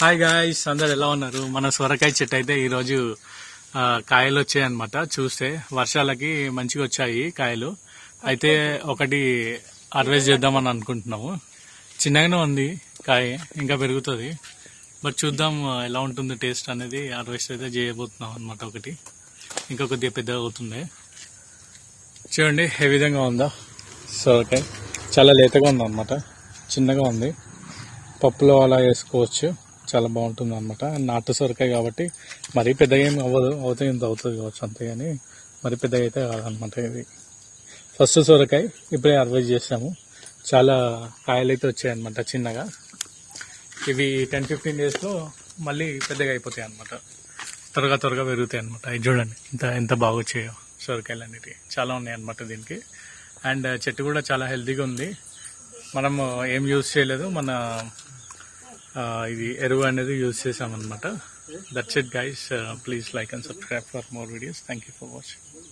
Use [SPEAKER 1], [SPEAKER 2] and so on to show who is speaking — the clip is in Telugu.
[SPEAKER 1] హాయ్ గాయ్స్ అందరు ఎలా ఉన్నారు? మన సొరకాయ చెట్టు అయితే ఈరోజు కాయలు వచ్చాయి అనమాట చూస్తే వర్షాలకి మంచిగా వచ్చాయి కాయలు. అయితే ఒకటి హార్వెస్ట్ చేద్దామని అనుకుంటున్నాము. చిన్నగానే ఉంది కాయ ఇంకా పెరుగుతుంది. బట్ చూద్దాం ఎలా ఉంటుంది టేస్ట్ అనేది హార్వెస్ట్ అయితే చేయబోతున్నాం అనమాట ఒకటి. ఇంకా కొద్దిగా పెద్దగా అవుతుంది. చూడండి ఏ విధంగా ఉందా సొరకాయ. చాలా లేతగా ఉందన్నమాట చిన్నగా ఉంది. పప్పులో అలా వేసుకోవచ్చు. చాలా బాగుంటుంది అనమాట నాటు సొరకాయ కాబట్టి మరీ పెద్దగా ఏం అవ్వదు అవుతే ఇంత అవుతుంది కావచ్చు అంతే కానీ మరీ పెద్దగా అయితే కాదనమాట ఇది. ఫస్ట్ సొరకాయ ఇప్పుడే హార్వెస్ట్ చేసాము. చాలా కాయలు అయితే వచ్చాయన్నమాట చిన్నగా. ఇవి టెన్ ఫిఫ్టీన్ డేస్లో మళ్ళీ పెద్దగా అయిపోతాయి అనమాట త్వరగా త్వరగా పెరుగుతాయి అనమాట ఇది చూడండి ఇంత ఎంత బాగా వచ్చాయో సొరకాయలు అనేటివి చాలా ఉన్నాయి అనమాట దీనికి. అండ్ చెట్టు కూడా చాలా హెల్తీగా ఉంది. మనం ఏం యూజ్ చేయలేదు మన ఇది ఎరువు అనేది యూజ్ చేసామన్నమాట that's it guys please like and subscribe for more videos thank you for watching